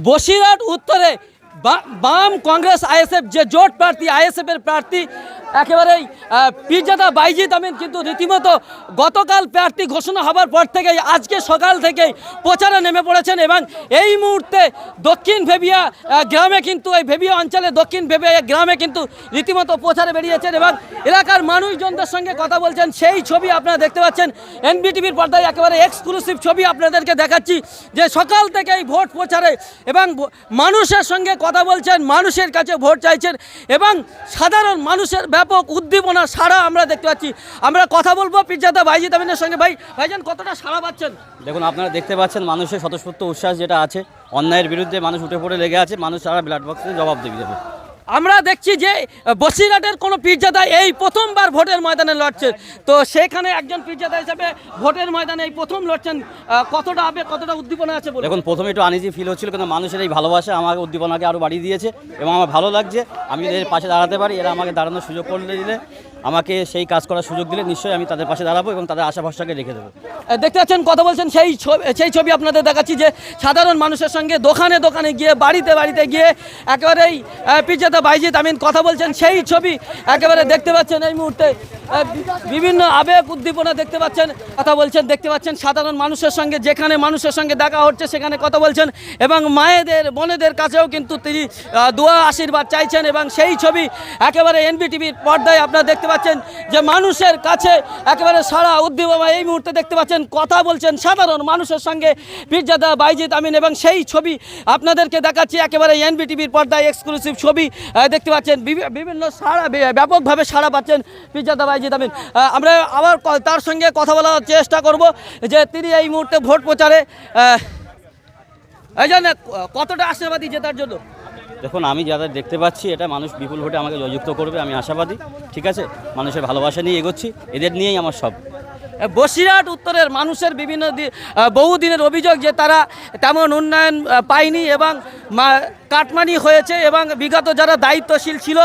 বসিরহাট উত্তরে বাম কংগ্রেস আইএসএফ যে জোট প্রার্থী আইএসএফ এর প্রার্থী একেবারেই আহ, পীরজাদা বাইজিদ আমিন কিন্তু রীতিমতো গতকাল প্রার্থী ঘোষণা হবার পর থেকেই আজকে সকাল থেকেই প্রচারে নেমে পড়েছেন এবং এই মুহূর্তে দক্ষিণ ভেবিয়া গ্রামে কিন্তু এই ভেবিয়া অঞ্চলে দক্ষিণ ভেবিয়া গ্রামে কিন্তু রীতিমতো প্রচারে বেরিয়েছেন এবং এলাকার মানুষজনদের সঙ্গে কথা বলছেন। সেই ছবি আপনারা দেখতে পাচ্ছেন। এনবিটিভির পর্দায় একেবারে এক্সক্লুসিভ ছবি আপনাদেরকে দেখাচ্ছি যে সকাল থেকেই ভোট প্রচারে এবং মানুষের সঙ্গে কথা বলছেন মানুষের কাছে ভোট চাইছেন এবং সাধারণ মানুষের ব্যাপক উদ্দীপনা সারা আমরা দেখতে পাচ্ছি। আমরা কথা বলব পিজ্জাদা ভাইজি আমিনের সঙ্গে। ভাই, ভাইজান, কতটা সারা পাচ্ছেন? দেখুন, আপনারা দেখতে পাচ্ছেন মানুষের স্বতঃস্ফূর্ত উচ্ছ্বাস যেটা আছে। অন্যায়ের বিরুদ্ধে মানুষ উঠে পড়ে লেগে আছে। মানুষ সারা ব্লাড বক্সে জবাব দেবে। আমরা দেখছি যে বসিরহাটের কোনো পীরজাদা এই প্রথমবার ভোটের ময়দানে লড়ছে তো সেখানে একজন পীরজাদা হিসাবে ভোটের ময়দানে এই প্রথম লড়ছেন কতটা হবে কতটা উদ্দীপনা আছে এখন দেখুন, প্রথমে একটু আনিজি ফিল হচ্ছিল কিন্তু মানুষের এই ভালোবাসা আমাকে উদ্দীপনাকে আরও বাড়িয়ে দিয়েছে এবং আমার ভালো লাগছে। আমি এদের পাশে দাঁড়াতে পারি, এরা আমাকে দাঁড়ানোর সুযোগ করে দিলে। আমাকে সেই কাজ করার সুযোগ দিলে নিশ্চয়ই আমি তাদের পাশে দাঁড়াবো এবং তাদের আশা ভরসাকে রেখে দেবো। দেখতে পাচ্ছেন, কথা বলছেন সেই ছবি সেই ছবি আপনাদের দেখাচ্ছি যে সাধারণ মানুষের সঙ্গে দোকানে দোকানে গিয়ে, বাড়িতে বাড়িতে গিয়ে একেবারেই পিজ্জাদা বাইজিৎ আমিন কথা বলছেন। সেই ছবি একেবারে দেখতে পাচ্ছেন এই মুহূর্তে। বিভিন্ন আবেগ উদ্দীপনা দেখতে পাচ্ছেন, কথা বলছেন, দেখতে পাচ্ছেন সাধারণ মানুষের সঙ্গে, যেখানে মানুষের সঙ্গে দেখা হচ্ছে সেখানে কথা বলছেন এবং মায়েদের, বোনেদের কাছেও কিন্তু তিনি দোয়া, আশীর্বাদ চাইছেন এবং সেই ছবি একেবারে এনবিটিভির পর্দায় আপনারা দেখতে পাচ্ছেন যে মানুষের কাছে একেবারে সারা উদ্দীপনা এই মুহূর্তে দেখতে পাচ্ছেন, কথা বলছেন সাধারণ মানুষের সঙ্গে পীরজাদা বাইজিৎ আমিন এবং সেই ছবি আপনাদেরকে দেখাচ্ছি, একেবারে এনবিটিভির পর্দায় এক্সক্লুসিভ ছবি দেখতে পাচ্ছেন, বিভি- বিভিন্ন সারা ব্যাপকভাবে সারা পাচ্ছেন পীরজাদা বাইজিৎ আমিন। আমরা আবার তার সঙ্গে কথা বলার চেষ্টা করব যে তিনি এই মুহূর্তে ভোট প্রচারে এই জন্য কতটা আশাবাদী জেতার জন্য? দেখুন, আমি যাদের দেখতে পাচ্ছি, এটা মানুষ বিপুল ভোটে আমাকে জয়যুক্ত করবে, আমি আশাবাদী, ঠিক আছে? মানুষের ভালোবাসা নিয়ে এগোচ্ছি, এদের নিয়েই আমার সব। বসিরহাট উত্তরের মানুষের বিভিন্ন বহুদিনের অভিযোগ যে তারা তেমন উন্নয়ন পায়নি এবং কাটমানি হয়েছে এবং বিগত যারা দায়িত্বশীল ছিল,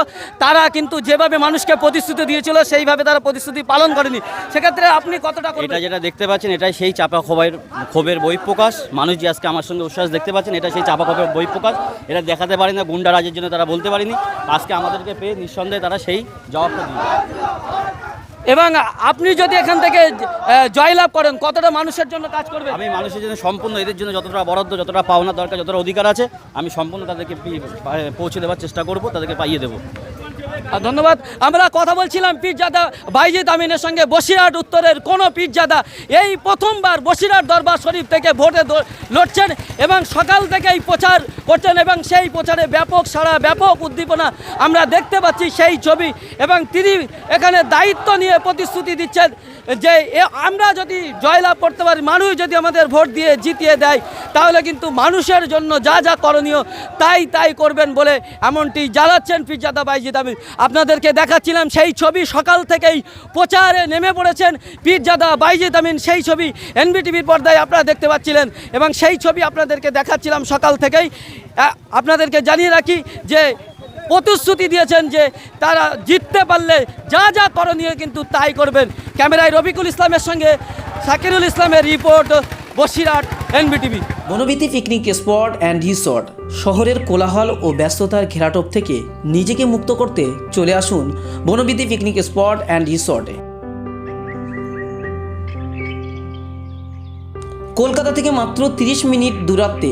তারা কিন্তু যেভাবে মানুষকে প্রতিশ্রুতি দিয়েছিল, সেইভাবে তারা প্রতিশ্রুতি পালন করেনি। সেক্ষেত্রে আপনি কতটা এটা যেটা দেখতে পাচ্ছেন, এটাই সেই চাপা ক্ষোভের ক্ষোভের বহিঃপ্রকাশ মানুষ যে আজকে আমার সঙ্গে উচ্ছ্বাস দেখতে পাচ্ছেন, এটা সেই চাপা ক্ষোভের বহিঃপ্রকাশ এটা দেখাতে পারে না গুন্ডা রাজের জন্য তারা বলতে পারেনি। আজকে আমাদেরকে পেয়ে নিঃসন্দেহে তারা সেই জবাবটা দিয়ে এবং আপনি যদি এখান থেকে জয়লাভ করেন, কতটা মানুষের জন্য কাজ করবেন আমি মানুষের জন্য সম্পূর্ণ এদের জন্য যতটা বরাদ্দ, যতটা পাওনা দরকার, যতটা অধিকার আছে, আমি সম্পূর্ণ তাদেরকে পৌঁছে দেওয়ার চেষ্টা করব, তাদেরকে পাইয়ে দেবো। ধন্যবাদ। আমরা কথা বলছিলাম পীরজাদা বাইজিদ আমিনের সঙ্গে বসিরহাট উত্তরের কোন পীরজাদা এই প্রথমবার বসিরহাট দরবার শরীফ থেকে ভোটে লড়ছেন এবং সকাল থেকেই প্রচার করছেন এবং সেই প্রচারে ব্যাপক সারা ব্যাপক উদ্দীপনা আমরা দেখতে পাচ্ছি সেই ছবি এবং তিনি এখানে দায়িত্ব নিয়ে প্রতিশ্রুতি দিচ্ছেন। যে আমরা যদি জয়লাভ করতে পারি, মানুষ যদি আমাদের ভোট দিয়ে জিতিয়ে দেয়, তাহলে কিন্তু মানুষের জন্য যা যা করণীয় তাই তাই করবেন বলে এমনটি জ্বালাচ্ছেন পিজ্জাদা বাইজিদ আমি আপনাদেরকে দেখাচ্ছিলাম সেই ছবি, সকাল থেকেই প্রচারে নেমে পড়েছেন পীরজাদা বাইজিদ আমিন সেই ছবি এনবিটিভির পর্দায় আপনারা দেখতে পাচ্ছিলেন এবং সেই ছবি আপনাদেরকে দেখাচ্ছিলাম সকাল থেকেই। আপনাদেরকে জানিয়ে রাখি যে প্রতিশ্রুতি দিয়েছেন যে তারা জিততে পারলে যা যা করণীয় কিন্তু তাই করবেন। ক্যামেরায় রবিকুল ইসলামের সঙ্গে সাকিরুল ইসলামের report, Basirhat, NBTV. Bonbithi picnic spot and resort, শহরের কোলাহল ও ব্যস্ততার ঘেরাটোপ থেকে নিজেকে মুক্ত করতে চলে আসুন বনবিতি পিকনিক স্পট অ্যান্ড রিসর্টে। কলকাতা থেকে মাত্র 30 মিনিট দূরত্বে